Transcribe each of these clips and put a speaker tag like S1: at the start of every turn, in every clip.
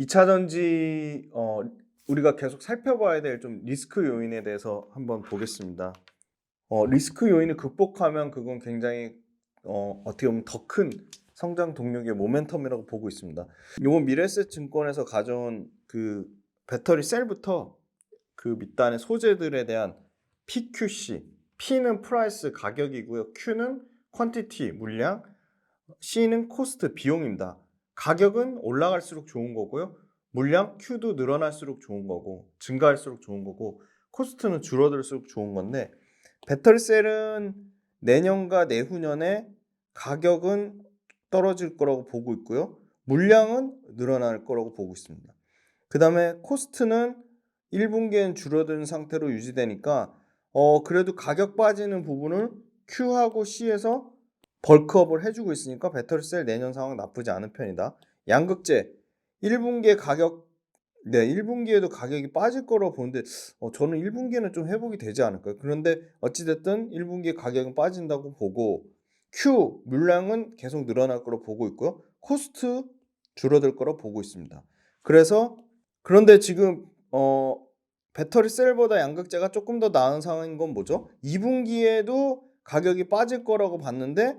S1: 2차 전지 어, 우리가 계속 살펴봐야 될 좀 리스크 요인에 대해서 한번 보겠습니다. 어, 리스크 요인을 극복하면 그건 굉장히 어, 어떻게 보면 더 큰 성장 동력의 모멘텀이라고 보고 있습니다. 요건 미래에셋 증권에서 가져온 그 배터리 셀부터 그 밑단의 소재들에 대한 PQC, P는 프라이스 가격이고요. Q는 퀀티티 물량, C는 코스트 비용입니다. 가격은 올라갈수록 좋은 거고요. 물량 Q도 늘어날수록 좋은 거고 증가할수록 좋은 거고 코스트는 줄어들수록 좋은 건데 배터리 셀은 내년과 내후년에 가격은 떨어질 거라고 보고 있고요. 물량은 늘어날 거라고 보고 있습니다. 그 다음에 코스트는 1분기엔 줄어든 상태로 유지되니까 어 그래도 가격 빠지는 부분을 Q하고 C에서 벌크업을 해주고 있으니까 배터리 셀 내년 상황 나쁘지 않은 편이다. 양극재 1분기에 가격 네 1분기에도 가격이 빠질 거라고 보는데 어, 저는 1분기에는 좀 회복이 되지 않을까요? 그런데 어찌 됐든 1분기에 가격은 빠진다고 보고 Q 물량은 계속 늘어날 거로 보고 있고요. 코스트 줄어들 거로 보고 있습니다. 그래서 그런데 지금 어 배터리 셀보다 양극재가 조금 더 나은 상황인 건 뭐죠? 2분기에도 가격이 빠질 거라고 봤는데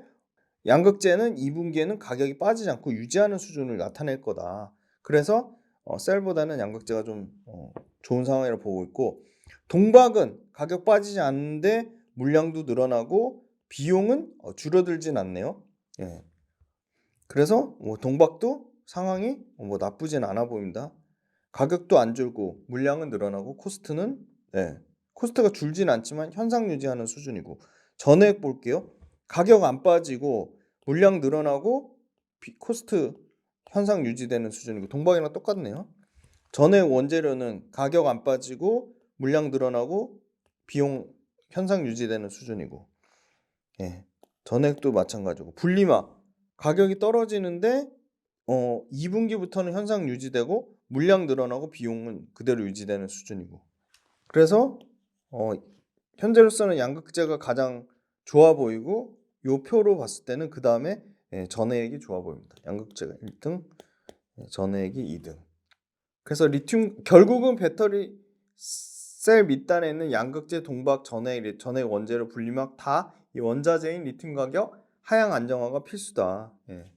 S1: 양극재는 2분기에는 가격이 빠지지 않고 유지하는 수준을 나타낼 거다. 그래서 어, 셀보다는 양극재가 좀 어, 좋은 상황이라고 보고 있고 동박은 가격 빠지지 않는데 물량도 늘어나고 비용은 어, 줄어들진 않네요. 예. 그래서 뭐 동박도 상황이 뭐 나쁘진 않아 보입니다. 가격도 안 줄고 물량은 늘어나고 코스트는 네, 코스트가 줄진 않지만 현상 유지하는 수준이고 전액 볼게요. 가격 안 빠지고 물량 늘어나고 비- 코스트 현상 유지되는 수준이고 동박이랑 똑같네요. 전액 원재료는 가격 안 빠지고 물량 늘어나고 비용 현상 유지되는 수준이고 예. 전액도 마찬가지고 분리막 가격이 떨어지는데 어 2분기부터는 현상 유지되고 물량 늘어나고 비용은 그대로 유지되는 수준이고 그래서 어 현재로서는 양극재가 가장 좋아 보이고 요 표로 봤을 때는 그 다음에 예, 전해액이 좋아 보입니다. 양극재가 1등, 예, 전해액이 2등. 그래서 리튬 결국은 배터리 셀 밑단에 있는 양극재, 동박, 전해액, 전해액 원재료 분리막 다 이 원자재인 리튬 가격 하향 안정화가 필수다. 예,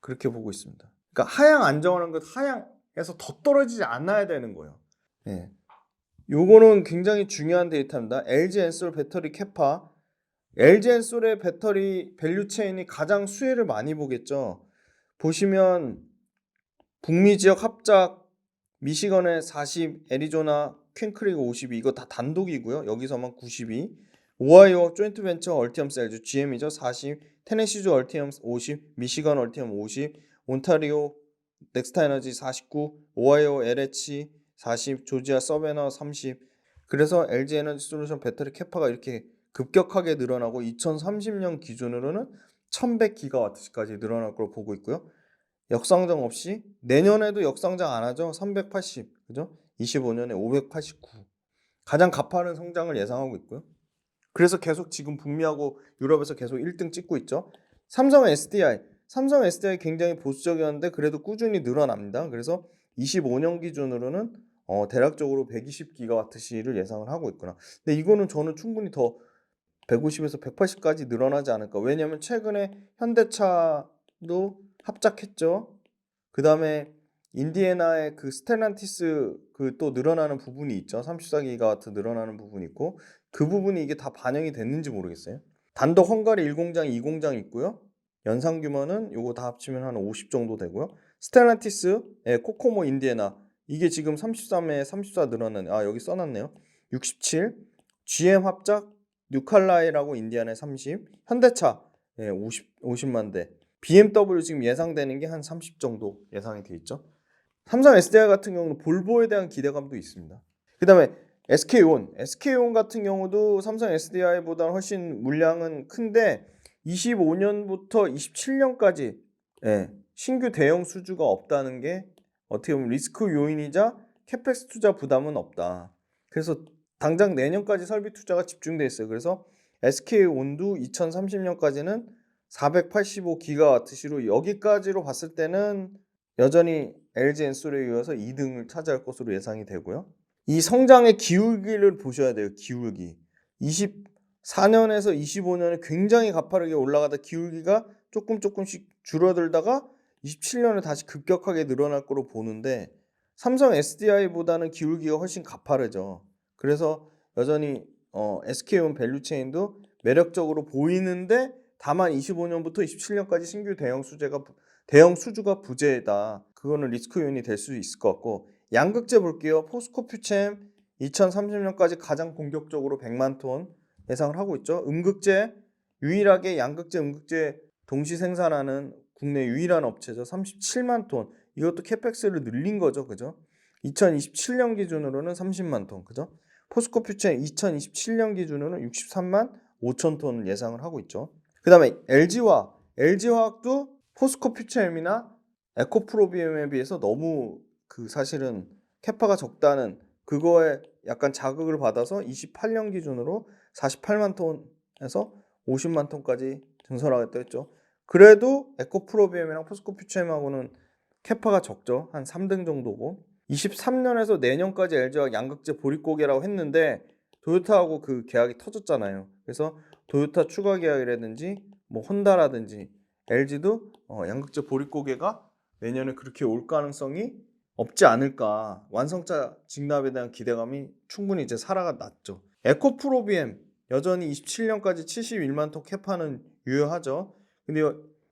S1: 그렇게 보고 있습니다. 그러니까 하향 안정화는 것 하향에서 더 떨어지지 않아야 되는 거예요. 예. 요거는 굉장히 중요한 데이터입니다. LG 엔솔 배터리 캐파 LG 엔솔의 배터리 밸류 체인이 가장 수혜를 많이 보겠죠. 보시면 북미 지역 합작 미시건의 40, 애리조나 퀸크리그 52 이거 다 단독이고요. 여기서만 92. 오하이오 조인트 벤처 얼티엄 셀즈 GM이죠. 40. 테네시주 얼티엄 50. 미시건 얼티엄 50. 온타리오 넥스타 에너지 49. 오하이오 LH 40. 조지아 서베너 30. 그래서 LG 에너지 솔루션 배터리 캐파가 이렇게 급격하게 늘어나고 2030년 기준으로는 1100기가와트까지 늘어날 걸 보고 있고요. 역상장 없이 내년에도 역상장 안 하죠. 380. 그죠? 25년에 589. 가장 가파른 성장을 예상하고 있고요. 그래서 계속 지금 북미하고 유럽에서 계속 1등 찍고 있죠. 삼성 SDI. 삼성 SDI 굉장히 보수적이었는데 그래도 꾸준히 늘어납니다. 그래서 25년 기준으로는 어, 대략적으로 120기가와트시를 예상을 하고 있구나. 근데 이거는 저는 충분히 더 150에서 180까지 늘어나지 않을까. 왜냐하면 최근에 현대차도 합작했죠. 그 다음에 인디애나의 그 스텔란티스 그 또 늘어나는 부분이 있죠. 34기가 와트 늘어나는 부분이 있고 그 부분이 이게 다 반영이 됐는지 모르겠어요. 단독 헝가리 1공장, 2공장 있고요. 연상 규모는 요거 다 합치면 한 50 정도 되고요. 스텔란티스, 예, 코코모 인디애나 이게 지금 33에 34 늘어나는 아 여기 써놨네요. 67 GM 합작 뉴칼라이라고 인디안에 30 현대차 예, 50 50만 대 BMW 지금 예상되는 게 한 30 정도 예상이 돼 있죠. 삼성 SDI 같은 경우는 볼보에 대한 기대감도 있습니다. 그 다음에 SK온 SK온 같은 경우도 삼성 SDI보다 훨씬 물량은 큰데 25년부터 27년까지 예, 신규 대형 수주가 없다는 게 어떻게 보면 리스크 요인이자 캐펙스 투자 부담은 없다. 그래서 당장 내년까지 설비 투자가 집중돼 있어요. 그래서 SK 온도 2030년까지는 485기가와트시로 여기까지로 봤을 때는 여전히 LG 엔솔에 이어서 2등을 차지할 것으로 예상이 되고요. 이 성장의 기울기를 보셔야 돼요. 기울기. 24년에서 25년에 굉장히 가파르게 올라가다 기울기가 조금 조금씩 줄어들다가 27년에 다시 급격하게 늘어날 거로 보는데 삼성 SDI보다는 기울기가 훨씬 가파르죠. 그래서 여전히 어, SK온 밸류체인도 매력적으로 보이는데 다만 25년부터 27년까지 신규 대형 수제가 부- 대형 수주가 부재다. 그거는 리스크 요인이 될 수 있을 것 같고 양극재 볼게요. 포스코 퓨챔 2030년까지 가장 공격적으로 100만 톤 예상을 하고 있죠. 음극재 유일하게 양극재, 음극재 동시 생산하는 국내 유일한 업체죠. 37만 톤. 이것도 캐펙스를 늘린 거죠. 그죠? 2027년 기준으로는 30만 톤. 그죠? 포스코 퓨처 2027년 기준으로는 63만 5천 톤을 예상을 하고 있죠. 그 다음에 LG화학, LG화학도 포스코 퓨처엠이나 에코프로비엠에 비해서 너무 그 사실은 캐파가 적다는 그거에 약간 자극을 받아서 28년 기준으로 48만 톤에서 50만 톤까지 증설하겠다 했죠. 그래도 에코프로비엠이랑 포스코 퓨처엠하고는 캐파가 적죠. 한 3등 정도고 23년에서 내년까지 LG와 양극재 보릿고개라고 했는데 도요타하고 그 계약이 터졌잖아요. 그래서 도요타 추가 계약이라든지 뭐 혼다라든지 LG도 어, 양극재 보릿고개가 내년에 그렇게 올 가능성이 없지 않을까. 완성차 진납에 대한 기대감이 충분히 이제 살아가 났죠. 에코프로비엠 여전히 27년까지 71만 톤 캐파는 유효하죠. 근데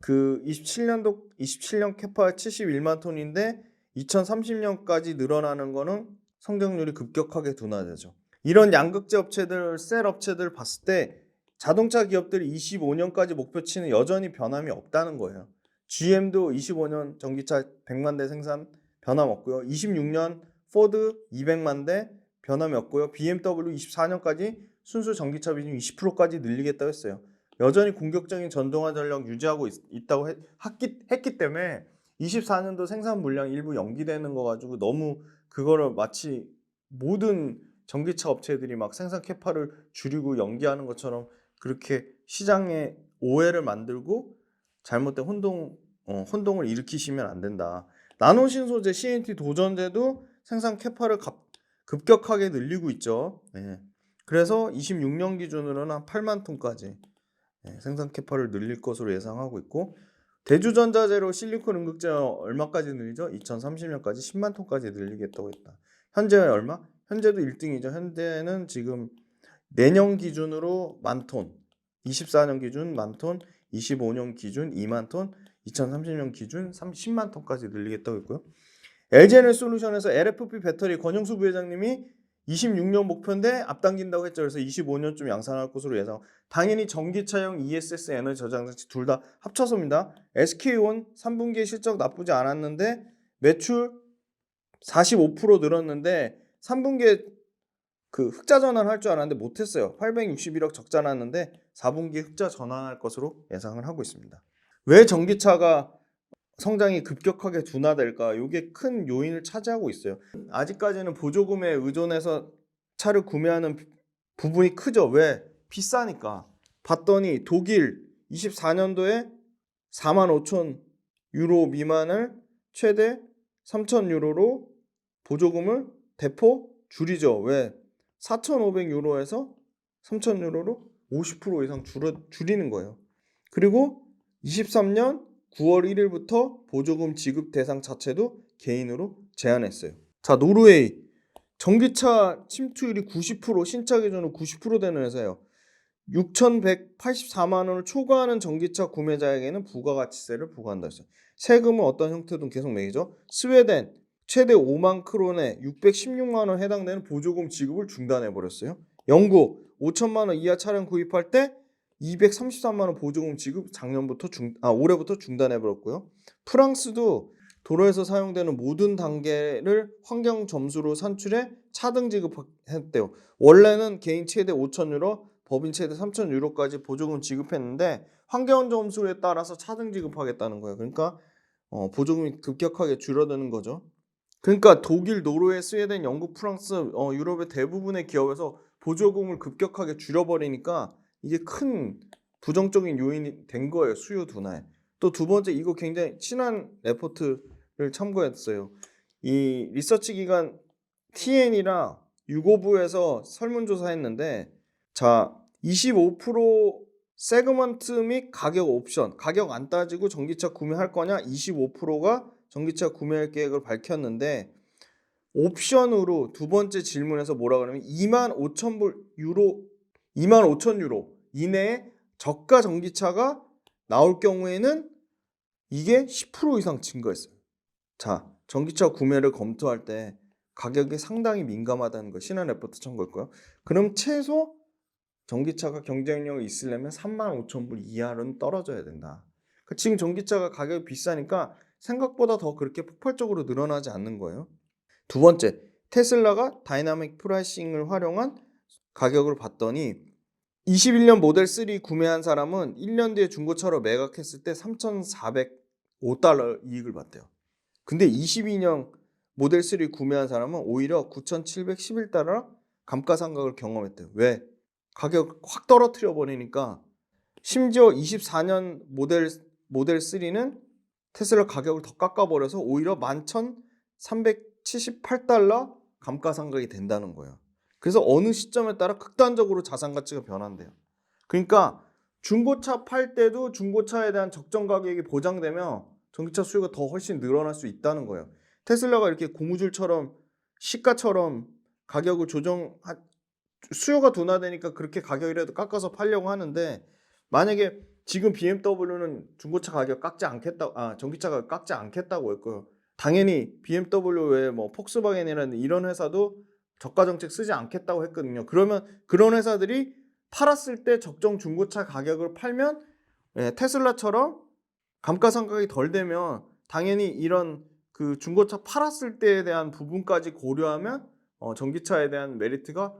S1: 그 27년도 27년 캐파 71만 톤인데 2030년까지 늘어나는 거는 성장률이 급격하게 둔화되죠. 이런 양극재 업체들, 셀 업체들 봤을 때 자동차 기업들이 25년까지 목표치는 여전히 변함이 없다는 거예요. GM도 25년 전기차 100만 대 생산 변함 없고요. 26년 포드 200만 대 변함이 없고요. BMW 24년까지 순수 전기차 비중 20%까지 늘리겠다고 했어요. 여전히 공격적인 전동화 전력 유지하고 있, 다고 했기, 했기 때문에 24년도 생산 물량 일부 연기되는 거 가지고 너무 그거를 마치 모든 전기차 업체들이 막 생산 캐파를 줄이고 연기하는 것처럼 그렇게 시장에 오해를 만들고 잘못된 혼동 어, 혼동을 일으키시면 안 된다. 나노 신 소재 CNT 도전제도 생산 캐파를 급, 급격하게 늘리고 있죠. 네. 그래서 26년 기준으로는 한 8만 톤까지 네, 생산 캐파를 늘릴 것으로 예상하고 있고 대주전자재로 실리콘 응급제 얼마까지 늘리죠? 2030년까지 10만 톤까지 늘리겠다고 했다. 현재 얼마? 현재도 1등이죠. 현재는 지금 내년 기준으로 만 톤, 24년 기준 만 톤, 25년 기준 2만 톤, 2030년 기준 30만 톤까지 늘리겠다고 했고요. LG에너지 솔루션에서 LFP 배터리 권영수 부회장님이 26년 목표인데 앞당긴다고 했죠. 그래서 25년쯤 양산할 것으로 예상. 당연히 전기차용 ESS 에너지 저장 장치 둘 다 합쳐서입니다. SK온 3분기 실적 나쁘지 않았는데 매출 45% 늘었는데 3분기에 그 흑자 전환 할 줄 알았는데 못했어요. 861억 적자 났는데 4분기에 흑자 전환할 것으로 예상을 하고 있습니다. 왜 전기차가 성장이 급격하게 둔화될까? 이게 큰 요인을 차지하고 있어요. 아직까지는 보조금에 의존해서 차를 구매하는 부분이 크죠. 왜? 비싸니까. 봤더니 독일 24년도에 4만 5천 유로 미만을 최대 3천 유로로 보조금을 대폭 줄이죠. 왜? 4,500 유로에서 3,000 유로로 50% 이상 줄어, 줄이는 거예요. 그리고 23년 9월 1일부터 보조금 지급 대상 자체도 개인으로 제한했어요. 자, 노르웨이 전기차 침투율이 90% 신차 기준으로 90% 되는 회사예요. 6,184만 원을 초과하는 전기차 구매자에게는 부가가치세를 부과한다 했어요. 세금은 어떤 형태든 계속 매기죠. 스웨덴 최대 5만 크론에 616만 원 해당되는 보조금 지급을 중단해 버렸어요. 영국 5천만 원 이하 차량 구입할 때 233만 원 보조금 지급 작년부터 중, 아 올해부터 중단해 버렸고요. 프랑스도 도로에서 사용되는 모든 단계를 환경 점수로 산출해 차등 지급했대요. 원래는 개인 최대 5천 유로, 법인 최대 3천 유로까지 보조금 지급했는데 환경 점수에 따라서 차등 지급하겠다는 거예요. 그러니까 어, 보조금이 급격하게 줄어드는 거죠. 그러니까 독일, 노르웨이, 스웨덴, 영국, 프랑스, 어, 유럽의 대부분의 기업에서 보조금을 급격하게 줄여버리니까 이게 큰 부정적인 요인이 된 거예요. 수요 둔화에. 또 두 번째 이거 굉장히 친한 레포트를 참고했어요. 이 리서치 기관 TN이랑 유고부에서 설문조사했는데 자, 25% 세그먼트 및 가격 옵션, 가격 안 따지고 전기차 구매할 거냐? 25%가 전기차 구매할 계획을 밝혔는데 옵션으로 두 번째 질문에서 뭐라 그러냐면 2만 5천 불 유로 2만 5천 유로 이내에 저가 전기차가 나올 경우에는 이게 10% 이상 증가했어요. 자, 전기차 구매를 검토할 때 가격이 상당히 민감하다는 거 신한 레포트 참고했고요. 그럼 최소 전기차가 경쟁력이 있으려면 3만 5천 불 이하로는 떨어져야 된다. 그러니까 지금 전기차가 가격이 비싸니까 생각보다 더 그렇게 폭발적으로 늘어나지 않는 거예요. 두 번째, 테슬라가 다이나믹 프라이싱을 활용한 가격을 봤더니 21년 모델 3 구매한 사람은 1년 뒤에 중고차로 매각했을 때 3,405달러 이익을 봤대요. 근데 22년 모델 3 구매한 사람은 오히려 9,711달러 감가상각을 경험했대요. 왜? 가격 확 떨어뜨려 버리니까 심지어 24년 모델 모델 3는 테슬라 가격을 더 깎아 버려서 오히려 11,378달러 감가상각이 된다는 거예요. 그래서 어느 시점에 따라 극단적으로 자산 가치가 변한대요. 그러니까 중고차 팔 때도 중고차에 대한 적정 가격이 보장되면 전기차 수요가 더 훨씬 늘어날 수 있다는 거예요. 테슬라가 이렇게 고무줄처럼 시가처럼 가격을 조정 수요가 둔화되니까 그렇게 가격이라도 깎아서 팔려고 하는데 만약에 지금 BMW는 중고차 가격 깎지 않겠다 아 전기차가 깎지 않겠다고 했고요. 당연히 BMW 외에 뭐 폭스바겐이라는 이런 회사도 저가 정책 쓰지 않겠다고 했거든요. 그러면 그런 회사들이 팔았을 때 적정 중고차 가격을 팔면 예, 테슬라처럼 감가상각이 덜 되면 당연히 이런 그 중고차 팔았을 때에 대한 부분까지 고려하면 어, 전기차에 대한 메리트가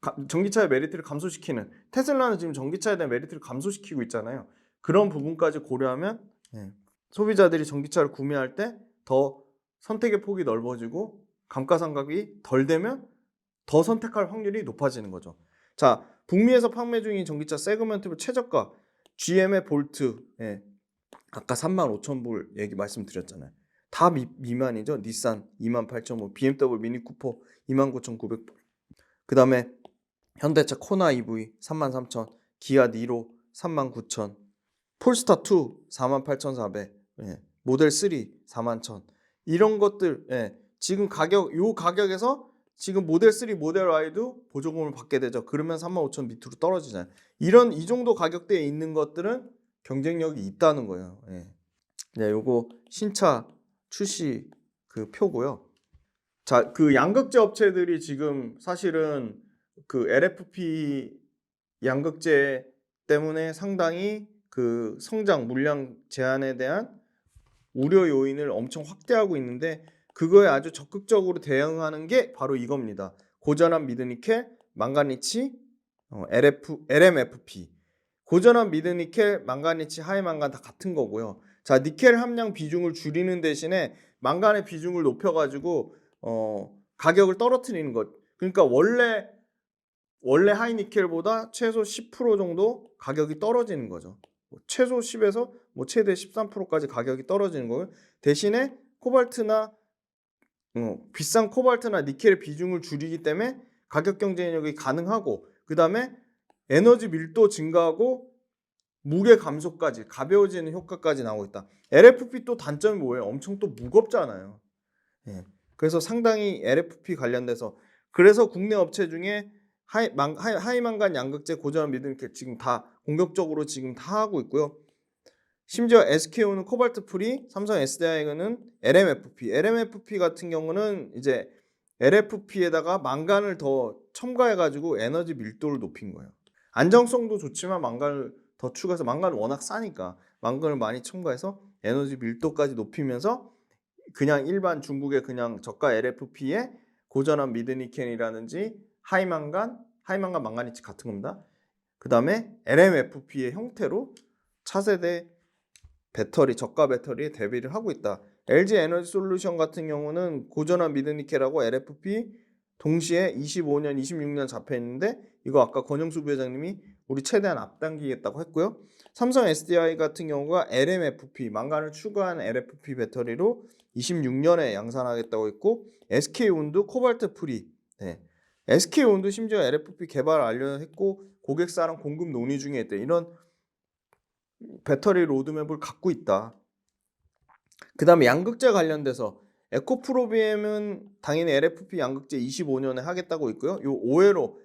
S1: 가, 전기차의 메리트를 감소시키는 테슬라는 지금 전기차에 대한 메리트를 감소시키고 있잖아요. 그런 부분까지 고려하면 예, 소비자들이 전기차를 구매할 때 더 선택의 폭이 넓어지고 감가상각이 덜 되면 더 선택할 확률이 높아지는 거죠. 자, 북미에서 판매 중인 전기차 세그먼트별 최저가 GM의 볼트 예, 아까 3만 5천 불 얘기 말씀드렸잖아요. 다 미, 미만이죠. 닛산 2만 8천 불, BMW 미니 쿠퍼 2만 9천 9백 불. 그 다음에 현대차 코나 EV 3만 3천, 기아 니로 3만 9천, 폴스타 2 4만 8천 4백, 예, 모델 3 4만 천. 이런 것들 예, 지금 가격 요 가격에서 지금 모델 3, 모델 Y도 보조금을 받게 되죠. 그러면 3만 5천 밑으로 떨어지잖아요. 이런 이 정도 가격대에 있는 것들은 경쟁력이 있다는 거예요. 예. 네, 요거 신차 출시 그 표고요. 자, 그 양극재 업체들이 지금 사실은 그 LFP 양극재 때문에 상당히 그 성장 물량 제한에 대한 우려 요인을 엄청 확대하고 있는데 그거에 아주 적극적으로 대응하는 게 바로 이겁니다. 고전한 미드니켈, 망가니치, 어, LF, LMFP. 고전한 미드니켈, 망가니치, 하이망간 다 같은 거고요. 자, 니켈 함량 비중을 줄이는 대신에 망간의 비중을 높여가지고 어, 가격을 떨어뜨리는 것. 그러니까 원래 원래 하이니켈보다 최소 10% 정도 가격이 떨어지는 거죠. 뭐 최소 10에서 뭐 최대 13%까지 가격이 떨어지는 거예요. 대신에 코발트나 어, 비싼 코발트나 니켈의 비중을 줄이기 때문에 가격 경쟁력이 가능하고 그 다음에 에너지 밀도 증가하고 무게 감소까지 가벼워지는 효과까지 나오고 있다. LFP 또 단점이 뭐예요? 엄청 또 무겁잖아요. 예. 그래서 상당히 LFP 관련돼서 그래서 국내 업체 중에 하이, 망, 하이, 하이망간 양극재 고전한 믿음 이렇게 지금 다 공격적으로 지금 다 하고 있고요. 심지어 SKO는 코발트 프리, 삼성 SDI는 LMFP. LMFP 같은 경우는 이제 LFP에다가 망간을 더 첨가해가지고 에너지 밀도를 높인 거예요. 안정성도 좋지만 망간을 더 추가해서 망간은 워낙 싸니까 망간을 많이 첨가해서 에너지 밀도까지 높이면서 그냥 일반 중국의 그냥 저가 LFP에 고전한 미드니켄이라든지 하이망간, 하이망간 망가니치 같은 겁니다. 그 다음에 LMFP의 형태로 차세대 배터리, 저가 배터리에 대비를 하고 있다. LG 에너지 솔루션 같은 경우는 고전한 미드니켈하고 LFP 동시에 25년, 26년 잡혀 있는데 이거 아까 권영수 부회장님이 우리 최대한 앞당기겠다고 했고요. 삼성 SDI 같은 경우가 LMFP 망간을 추가한 LFP 배터리로 26년에 양산하겠다고 했고 SK온도 코발트 프리 네. SK온도 심지어 LFP 개발 완료했고 고객사랑 공급 논의 중에 있대 이런 배터리 로드맵을 갖고 있다. 그 다음에 양극재 관련돼서 에코프로비엠은 당연히 LFP 양극재 25년에 하겠다고 있고요. 요 오해로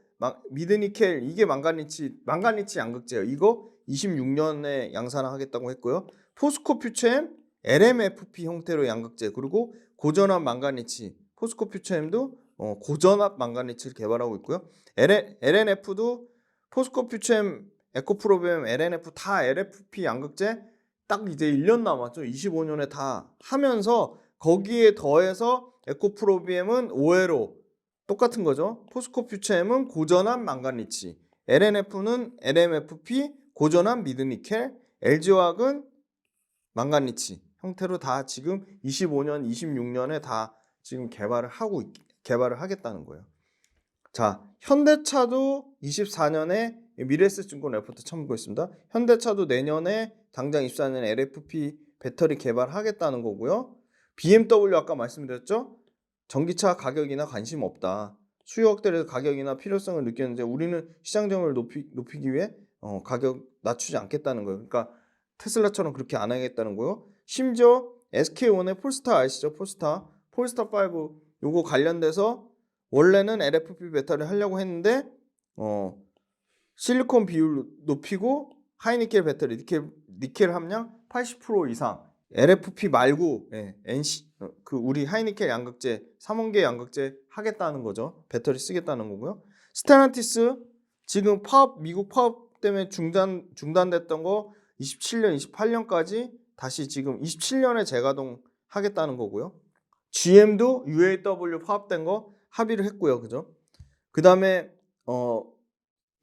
S1: 미드니켈 이게 망가니치 망가니치 양극재예요. 이거 26년에 양산하겠다고 했고요. 포스코 퓨처엠 LMFP 형태로 양극재 그리고 고전압 망가니치 포스코 퓨처엠도 어, 고전압 망가니치를 개발하고 있고요. LNF도 포스코 퓨처엠 에코프로비엠 LNF 다 LFP 양극재 딱 이제 1년 남았죠. 25년에 다 하면서 거기에 더해서 에코프로비엠은 오해로 똑같은 거죠. 포스코 퓨처엠은 고전압 망가니치, LNF는 LMFP 고전압 미드니켈, LG화학은 망가니치 형태로 다 지금 25년, 26년에 다 지금 개발을 하고 있, 개발을 하겠다는 거예요. 자, 현대차도 24년에 미래에셋증권 레포트 참고했습니다. 현대차도 내년에 당장 24년에 LFP 배터리 개발하겠다는 거고요. BMW 아까 말씀드렸죠? 전기차 가격이나 관심 없다. 수요 확대에서 가격이나 필요성을 느꼈는데 우리는 시장 점유율을 높이, 높이기 위해 어, 가격 낮추지 않겠다는 거예요. 그러니까 테슬라처럼 그렇게 안 하겠다는 거예요. 심지어 SK1의 폴스타 아시죠? 폴스타, 폴스타 5 요거 관련돼서 원래는 LFP 배터리 하려고 했는데 어, 실리콘 비율 높이고 하이니켈 배터리 니켈, 니켈 함량 80% 이상 LFP 말고 예, NC 어, 그 우리 하이니켈 양극재 3원계 양극재 하겠다는 거죠. 배터리 쓰겠다는 거고요. 스테란티스 지금 파업 미국 파업 때문에 중단 중단됐던 거 27년 28년까지 다시 지금 27년에 재가동 하겠다는 거고요. GM도 UAW 파업된 거 합의를 했고요. 그죠? 그다음에 어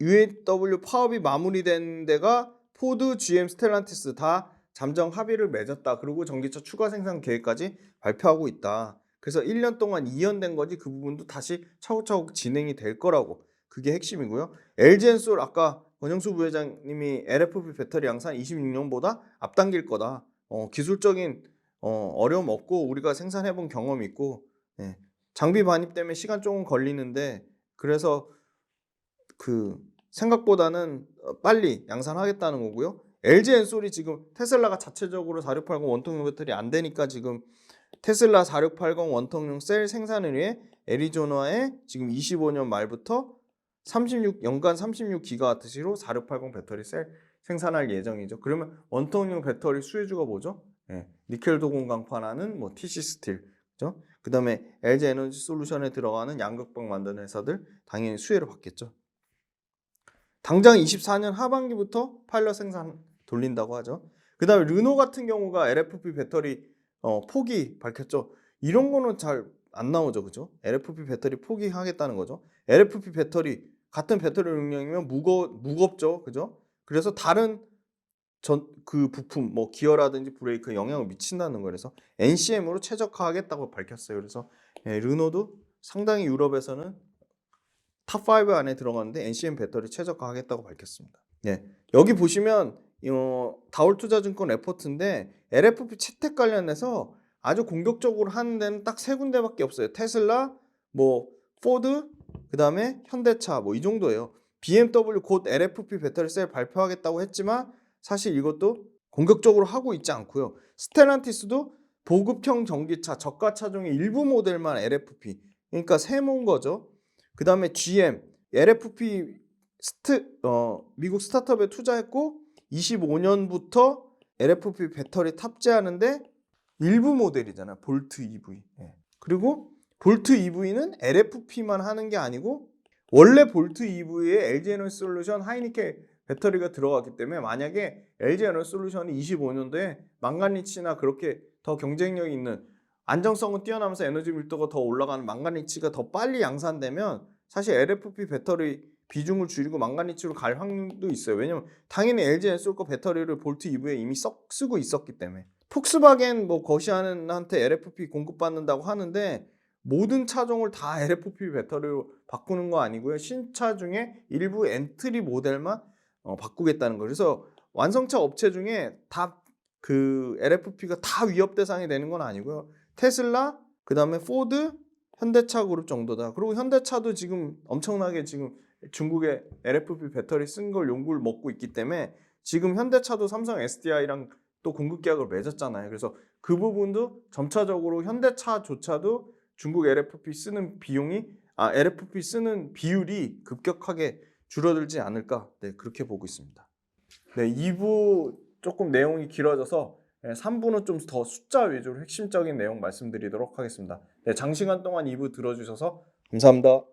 S1: UAW 파업이 마무리된 데가 포드, GM, 스텔란티스 다 잠정 합의를 맺었다. 그리고 전기차 추가 생산 계획까지 발표하고 있다. 그래서 1년 동안 이연된 거지 그 부분도 다시 차곡차곡 진행이 될 거라고. 그게 핵심이고요. LG엔솔 아까 권영수 부회장님이 LFP 배터리 양산 26년보다 앞당길 거다. 어, 기술적인 어, 어려움 없고 우리가 생산해본 경험이 있고 예. 장비 반입 때문에 시간 조금 걸리는데 그래서 그 생각보다는 어, 빨리 양산하겠다는 거고요. LG 엔솔이 지금 테슬라가 자체적으로 4680 원통용 배터리 안 되니까 지금 테슬라 4680 원통용 셀 생산을 위해 애리조나에 지금 25년 말부터 36 연간 36기가와트시로 4680 배터리 셀 생산할 예정이죠. 그러면 원통용 배터리 수혜주가 뭐죠? 예, 니켈 도공 강판하는 뭐 TC 스틸, 그죠? 그다음에 LG 에너지 솔루션에 들어가는 양극방 만드는 회사들 당연히 수혜를 받겠죠. 당장 24년 하반기부터 파일럿 생산 돌린다고 하죠. 그 다음에 르노 같은 경우가 LFP 배터리 어, 포기 밝혔죠. 이런 거는 잘 안 나오죠, 그죠? LFP 배터리 포기하겠다는 거죠. LFP 배터리 같은 배터리 용량이면 무거 무겁죠, 그죠? 그래서 다른 전 그 부품 뭐 기어라든지 브레이크에 영향을 미친다는 거예요. 그래서 NCM으로 최적화하겠다고 밝혔어요. 그래서 예, 르노도 상당히 유럽에서는 탑5 안에 들어가는데 NCM 배터리 최적화하겠다고 밝혔습니다. 예. 여기 보시면 어, 다올투자증권 레포트인데 LFP 채택 관련해서 아주 공격적으로 하는 데는 딱 세 군데밖에 없어요. 테슬라, 뭐 포드, 그 다음에 현대차 뭐 이 정도예요. BMW 곧 LFP 배터리 셀 발표하겠다고 했지만 사실 이것도 공격적으로 하고 있지 않고요. 스텔란티스도 보급형 전기차 저가차 중에 일부 모델만 LFP 그러니까 세모인 거죠. 그 다음에 GM LFP 스트 어 미국 스타트업에 투자했고 25년부터 LFP 배터리 탑재하는데 일부 모델이잖아. 볼트 EV. 예. 그리고 볼트 EV는 LFP만 하는 게 아니고 원래 볼트 EV에 LG 에너지 솔루션 하이니켈 배터리가 들어갔기 때문에 만약에 LG 에너지 솔루션이 25년도에 망간리치나 그렇게 더 경쟁력이 있는 안정성은 뛰어나면서 에너지 밀도가 더 올라가는 망간리치가 더 빨리 양산되면 사실 LFP 배터리 비중을 줄이고 망간리치로 갈 확률도 있어요. 왜냐면 당연히 LG 엔솔거 배터리를 볼트 EV에 이미 썩 쓰고 있었기 때문에. 폭스바겐 뭐 거시안한테 LFP 공급받는다고 하는데 모든 차종을 다 LFP 배터리로 바꾸는 거 아니고요. 신차 중에 일부 엔트리 모델만 어, 바꾸겠다는 거. 그래서 완성차 업체 중에 다 그 LFP가 다 위협 대상이 되는 건 아니고요. 테슬라, 그 다음에 포드, 현대차 그룹 정도다. 그리고 현대차도 지금 엄청나게 지금 중국에 LFP 배터리 쓴 걸 용구를 먹고 있기 때문에 지금 현대차도 삼성 SDI랑 또 공급 계약을 맺었잖아요. 그래서 그 부분도 점차적으로 현대차조차도 중국 LFP 쓰는 비용이 아 LFP 쓰는 비율이 급격하게 줄어들지 않을까 네 그렇게 보고 있습니다. 네 2부 조금 내용이 길어져서 3부는 좀 더 숫자 위주로 핵심적인 내용 말씀드리도록 하겠습니다. 네, 장시간 동안 2부 들어주셔서 감사합니다.